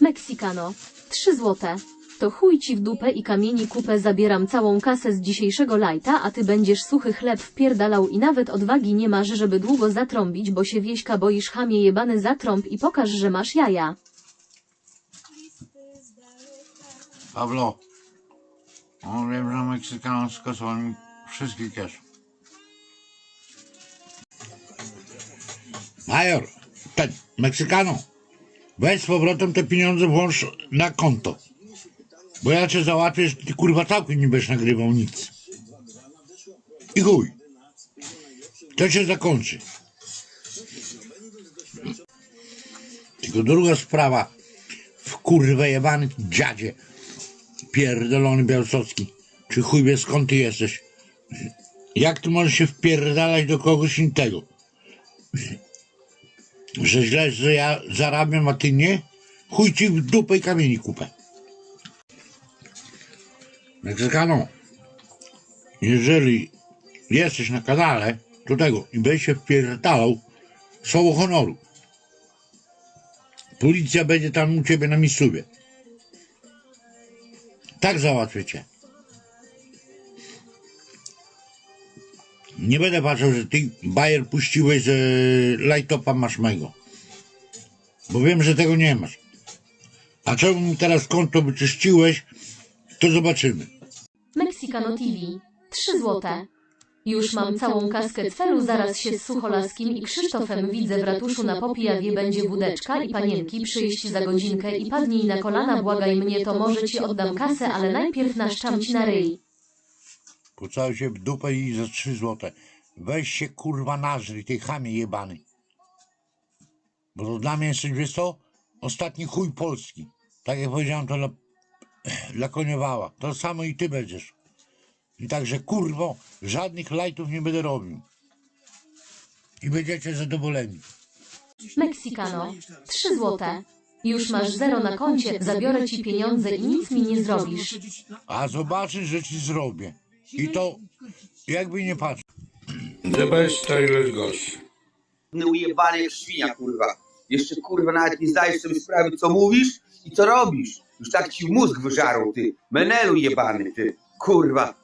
Mexicano. 3 złote. To chuj ci w dupę i kamieni kupę zabieram całą kasę z dzisiejszego lajta, a ty będziesz suchy chleb wpierdalał i nawet odwagi nie masz, żeby długo zatrąbić, bo się wieśka boisz chamie jebany zatrąb i pokaż, że masz jaja. Pablo, on wiem, że Meksykanom skasowali mi wszystkie cash. Major, ten, Meksykano, weź z powrotem te pieniądze włącz na konto. Bo ja cię załatwię, że ty kurwa całkiem nie będziesz nagrywał nic. I chuj. To się zakończy. Tylko druga sprawa. W kurwę jebany dziadzie. Pierdolony Białostocki. Czy chuj wie skąd ty jesteś? Jak ty możesz się wpierdalać do kogoś innego? Że źle, że ja zarabiam, a ty nie? Chuj ci w dupę i kamieni kupę. Meksykano, jeżeli jesteś na kanale, to tego i będziesz się wpierdalał, słowo honoru. Policja będzie tam u ciebie na miejscowie. Tak załatwię cię. Nie będę patrzył, że ty bajer puściłeś, że lajtopa masz mego. Bo wiem, że tego nie masz. A czemu teraz konto wyczyściłeś, to zobaczymy. Mexicano TV. 3 złote. Już mam całą kaskę cfelu, zaraz się z Sucholaskim i Krzysztofem widzę w ratuszu na Popijawie będzie wódeczka i panienki przyjść za godzinkę i padnij na kolana, błagaj mnie, to może ci oddam kasę, ale najpierw naszczam ci na ryj. Pocałuj się w dupę i za trzy złote. Weź się kurwa nażryj, tej chamie jebany. Bo to dla mnie jesteś, wiesz co? Ostatni chuj Polski. Tak jak powiedziałem to dla, dla koniowała. To samo i ty będziesz. I także kurwo, żadnych lajtów nie będę robił. I będziecie zadowoleni. Mexicano. 3 złote. Już masz zero na koncie, zabiorę ci pieniądze i nic mi nie zrobisz. A zobaczysz, że ci zrobię. I to jakby nie patrz. The best Taylor gość. Ty ujebany jak świnia, kurwa. Jeszcze kurwa nawet nie zdajesz sobie sprawy, co mówisz i co robisz. Już tak ci mózg wyżarł, ty. Menelu jebany, ty. Kurwa.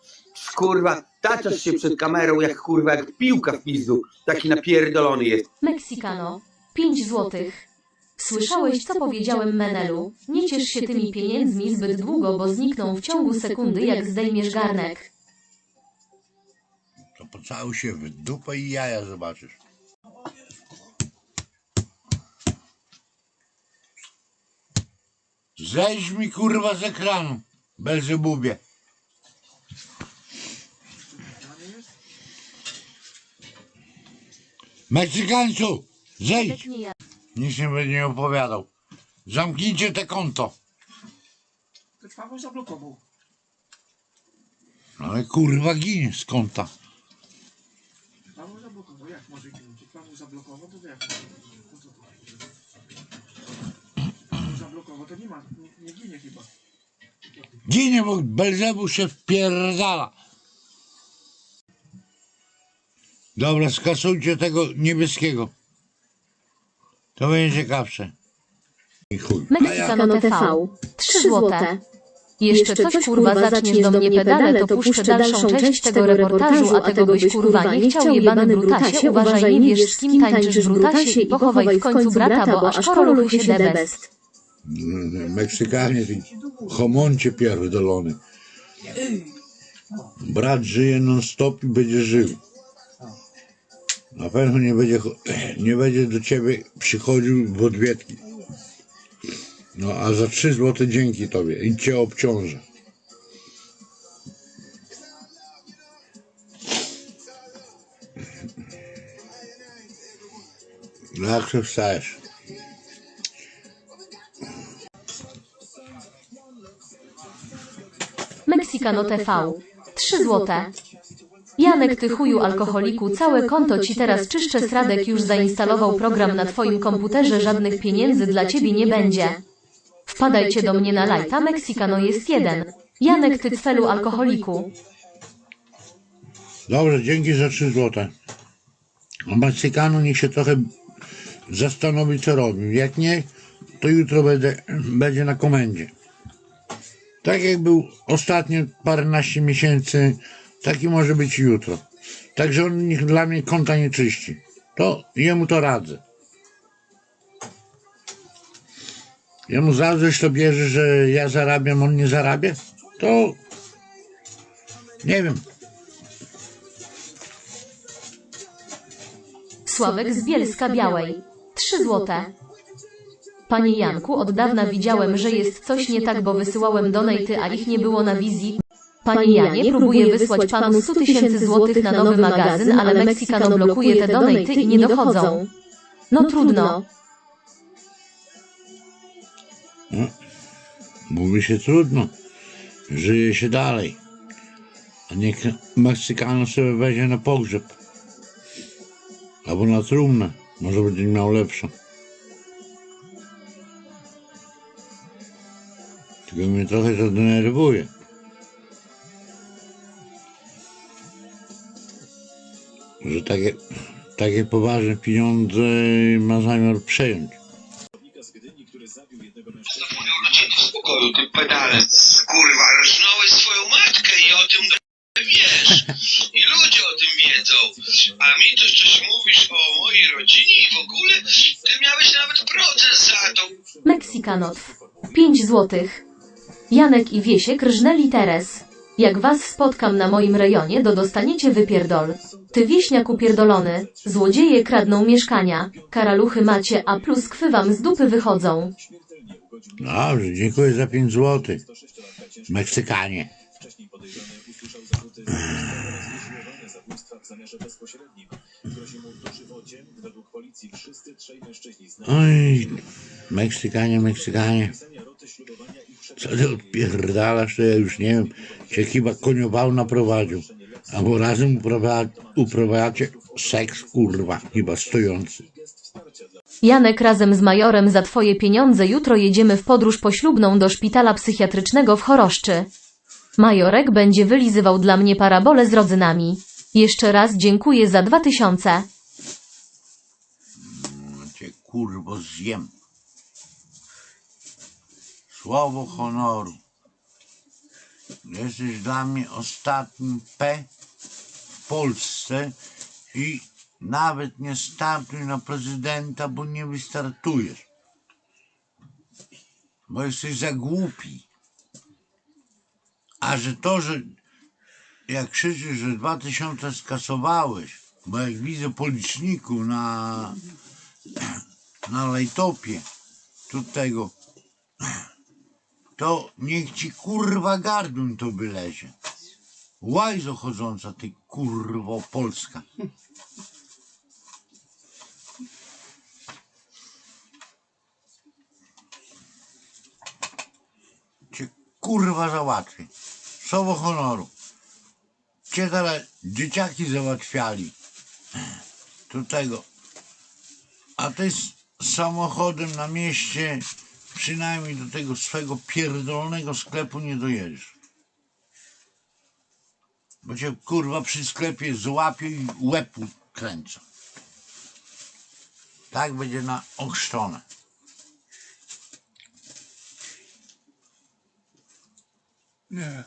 Kurwa, taczasz się przed kamerą jak kurwa, jak piłka w pizdu. Taki napierdolony jest. Mexicano. 5 złotych. Słyszałeś, co powiedziałem Menelu? Nie ciesz się tymi pieniędzmi zbyt długo, bo znikną w ciągu sekundy, jak zdejmiesz garnek. To pocałuj się w dupę i jaja zobaczysz. Zejdź mi kurwa z ekranu, Belzebubie. Meksykańcu, zejdź! Nic nie będzie opowiadał. Zamknijcie te konto. To Paweł zablokował. Ale kurwa ginie z konta. Zablokował. Jak może ginąć? Jak Paweł zablokował, to jak? No co to? Zablokował, to nie ma, nie, nie ginie chyba. Ginie, bo Belzebu się wpierdala. Dobra, skasujcie tego niebieskiego. To będzie ciekawsze. I chuj. A ja, Mexicano TV. 3 złote. Jeszcze coś kurwa zaczniesz do mnie pedale, to puszczę dalszą część tego reportażu, a tego byś kurwa nie chciał jebany brutasie, uważaj nie wiesz z kim tańczysz brutasie i pochowaj w końcu brata, bo aż koroluch się debest. Meksykanie, homoncie pierdolony. Brat żyje non stop i będzie żył. Na pewno nie będzie, nie będzie do ciebie przychodził w odwiedki. No a za trzy złote dzięki tobie i cię obciążę. No jak się wstajesz? Mexicano TV. 3 złote. Janek, ty chuju alkoholiku, całe konto ci teraz czyszczę, Sradek już zainstalował program na twoim komputerze, żadnych pieniędzy dla ciebie nie będzie. Wpadajcie do mnie na lajta, Mexicano jest jeden. Janek, ty cfelu alkoholiku. Dobrze, dzięki za 3 złote. A Meksykanu niech się trochę zastanowi, co robił. Jak nie, to jutro będę, będzie na komendzie. Tak jak był ostatnio paręnaście miesięcy, taki może być jutro. Także on niech dla mnie konta nie czyści. To jemu to radzę. Jemu zazdrość to bierze, że ja zarabiam, on nie zarabia? To nie wiem. Sławek z Bielska Białej. 3 złote. Panie Janku, od dawna widziałem, że jest coś nie tak, bo wysyłałem donaty, a ich nie było na wizji. Panie Janie, próbuję wysłać panu 100 tysięcy złotych na nowy magazyn, ale Meksykano blokuje te donaty i nie dochodzą. No trudno. Mówi się trudno. Żyje się dalej. A niech Meksykanin sobie weźmie na pogrzeb. Albo na trumnę. Może będzie miał lepszą. Tylko mnie trochę to denerwuje. Że takie, takie poważne pieniądze ma zamiar przejąć. Dzień w spokoju, ty pedale. Kurwa, rżnąłeś swoją matkę i o tym wiesz. I ludzie o tym wiedzą. A mi to coś mówisz o mojej rodzinie i w ogóle ty miałeś nawet proces za to. Meksykanotw. 5 złotych. Janek i Wiesiek rżnęli teres. Jak was spotkam na moim rejonie, to dostaniecie wypierdol. Ty wieśniaku pierdolony, złodzieje kradną mieszkania, karaluchy macie, a pluskwy wam z dupy wychodzą. Dobrze, dziękuję za 5 zł. Meksykanie. Oj, Meksykanie, Meksykanie. Co ty odpierdalasz, to ja już nie wiem. Cię chyba koniował naprowadził. Albo razem uprawa- uprawiacie seks, kurwa, chyba stojący. Janek razem z majorem za twoje pieniądze jutro jedziemy w podróż poślubną do szpitala psychiatrycznego w Choroszczy. Majorek będzie wylizywał dla mnie parabole z rodzynami. Jeszcze raz dziękuję za dwa tysiące. Cię kurwo zjem. Słowo honoru. Jesteś dla mnie ostatnim P w Polsce i nawet nie startuj na prezydenta, bo nie wystartujesz. Bo jesteś za głupi. A że to, że jak krzyczysz, że 2000 skasowałeś, bo jak widzę po liczniku na na lejtopie tu tego, to niech ci kurwa gardun to wylezie. Łajzo chodząca, ty kurwo Polska. Cię kurwa załatwi. Słowo honoru. Cię dzieciaki załatwiali. Tu tego. A ty z samochodem na mieście przynajmniej do tego swego pierdolnego sklepu nie dojedziesz. Bo cię kurwa przy sklepie złapią i łeb kręcą. Tak będzie na ochrzczone. Nie.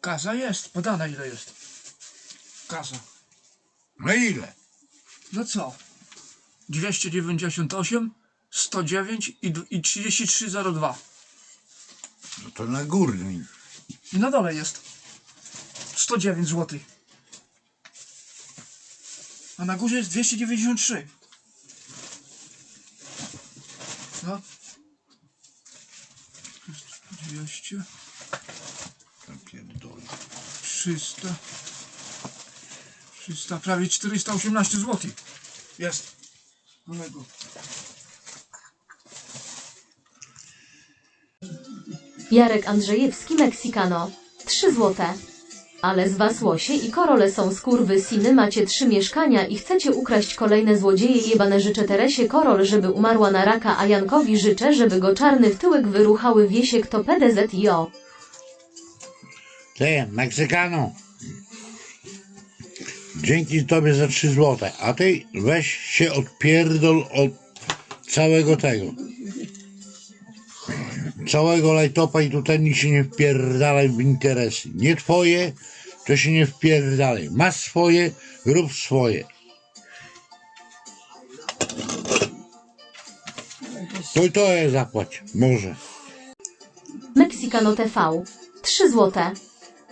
Kasa jest, podana ile jest. Kasa. No ile? No co? 298, 109 i, i 3302. No to na górnym. I na dole jest 109 zł. A na górze jest 293. No. 200, Ja pierdolę. 300, 300, prawie 418 zł. Jest. Kolego. Jarek Andrzejewski Meksikano. 3 złote. Ale z was łosie i korole są skurwy siny, macie trzy mieszkania i chcecie ukraść kolejne złodzieje jebane życzę Teresie Korol, żeby umarła na raka, a Jankowi życzę, żeby go czarny w tyłek wyruchały wiesiek to PDZIO. Ty, Meksykano. Dzięki tobie za 3 złote. A ty weź się odpierdol od całego tego. całego lajtopa i tutaj nic się nie wpierdalaj w interesy. Nie twoje, to się nie wpierdalaj. Masz swoje, rób swoje. To i to je zapłać, może. Mexicano TV. 3 złote.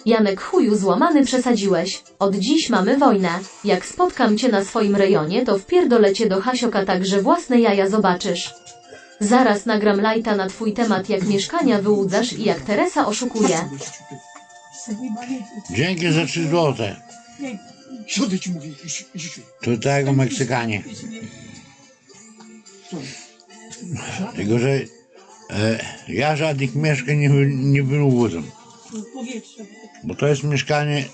Janek chuju złamany przesadziłeś. Od dziś mamy wojnę. Jak spotkam cię na swoim rejonie, to wpierdolę cię do Hasioka tak, że własne jaja zobaczysz. Zaraz nagram lajta na twój temat, jak mieszkania wyłudzasz i jak Teresa oszukuje. Dzięki za 3 złote. Siądę ci mówię. To tego Meksykanie. Tylko, że e, ja żadnych mieszkań nie, nie wyłudzam. Bo to jest mieszkanie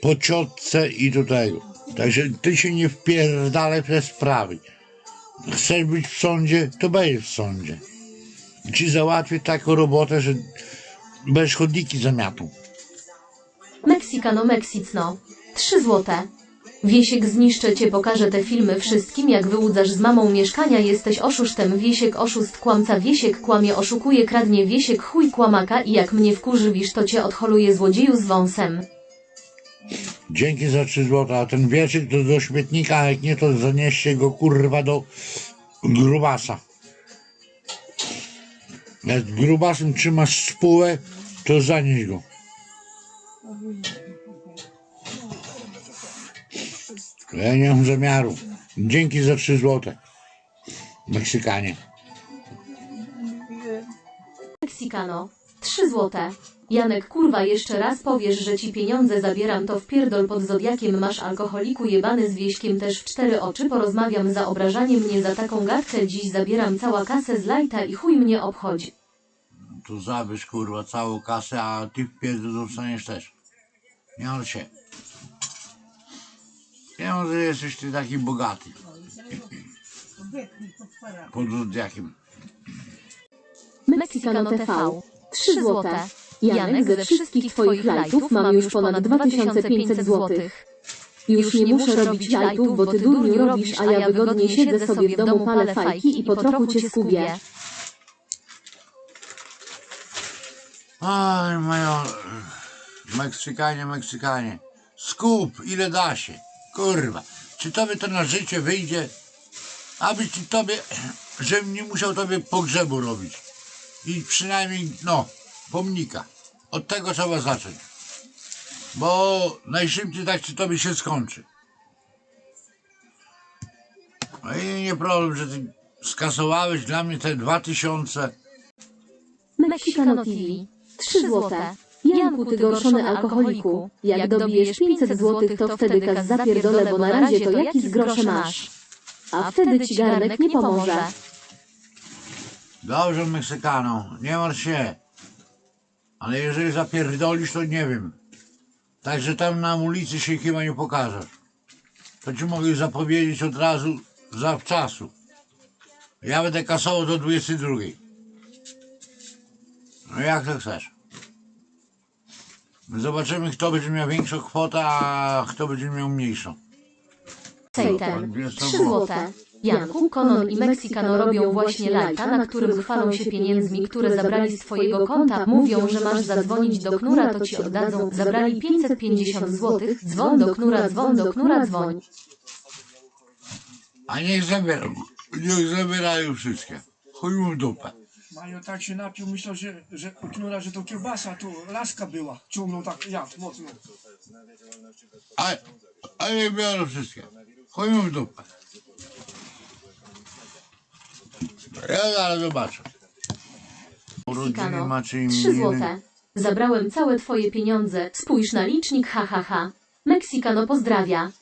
po ciotce i do tego. Także ty się nie wpierdalaj w te sprawy. Chcesz być w sądzie, to będziesz w sądzie. Ci załatwię taką robotę, że bez chodniki zamiatu. Mexicano Mexicno. 3 złote. Wiesiek zniszczę cię, pokażę te filmy wszystkim, jak wyłudzasz z mamą mieszkania, jesteś oszusztem, Wiesiek oszust, kłamca, Wiesiek kłamie, oszukuje, kradnie, Wiesiek chuj kłamaka. I jak mnie wkurzywisz, to cię odholuje złodzieju z wąsem. Dzięki za 3 złota, a ten wieczyk to do śmietnika, a jak nie to zanieście go kurwa do grubasa. Jak grubasem trzymasz spółę, to zanieś go. Ja nie mam zamiaru. Dzięki za 3 złote. Meksykanie. Mexicano. 3 złote. Janek kurwa jeszcze raz powiesz, że ci pieniądze zabieram to w pierdol pod zodiakiem masz alkoholiku jebany z wieśkiem też w cztery oczy porozmawiam za obrażanie mnie za taką gadkę dziś zabieram cała kasę z lajta i chuj mnie obchodzi. Tu zabierz kurwa całą kasę, a ty w pierdol dostaniesz też. Nie się. Nie może jesteś ty taki bogaty. Pod zodiakiem. Mexicano TV. 3 złote. Janek, ze wszystkich twoich lajtów mam już ponad 2500 złotych. Już nie muszę robić lajtów, bo ty durniu robisz, a ja wygodnie siedzę sobie w domu, palę fajki i po trochu cię skubię. Oj, moja... Meksykanie, Meksykanie. Skup, ile da się. Kurwa. Czy tobie to na życie wyjdzie? Aby ci tobie... Żebym nie musiał tobie pogrzebu robić. I przynajmniej, no, pomnika. Od tego trzeba zacząć. Bo najszybciej tak ci tobie się skończy. No i nie problem, że ty skasowałeś dla mnie te dwa tysiące. Mexicano TV. 3 złote. Janku, ty gorszony alkoholiku. Jak dobijesz 500 złotych, to wtedy kas zapierdolę, bo na razie to jaki z grosze masz. A wtedy ci garnek nie pomoże. Dobrze, Meksykano, nie martw się. Ale jeżeli zapierdolisz, to nie wiem. Także tam na ulicy się chyba nie pokażesz. To ci mogę zapowiedzieć od razu zawczasu. Ja będę kasował do 22. No jak to chcesz? Zobaczymy, kto będzie miał większą kwotę, a kto będzie miał mniejszą. Sejten. 3 złote. Janku, Konon i Mexicano robią właśnie lajta, na którym chwalą się pieniędzmi, które zabrali z twojego konta. Mówią, że masz zadzwonić do Knura, to ci oddadzą. Zabrali 550 złotych. Dzwon do Knura, dzwon do Knura, dzwoń. A niech zabierają, niech zabierają wszystkie. Chuj mu w dupę. Mario tak się napił, myślał, że, że od Knura, że to kiełbasa, tu laska była. Ciągnął tak, jadł mocno. A, a nie biorę wszystkie. Mu w dupę. Ja zaraz zobaczę. Urodziny macie 3 imieniny. złote. Zabrałem całe twoje pieniądze. Spójrz na licznik, ha ha ha. Mexicano pozdrawia.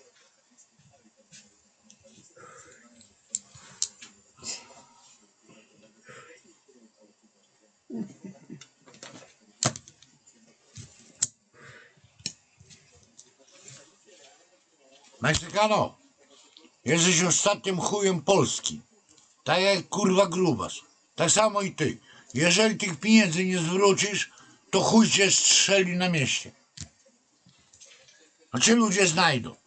Meksykano, jesteś ostatnim chujem Polski. Tak jak kurwa grubas. Tak samo i ty. Jeżeli tych pieniędzy nie zwrócisz, to chuj cię strzeli na mieście. A cię ludzie znajdą.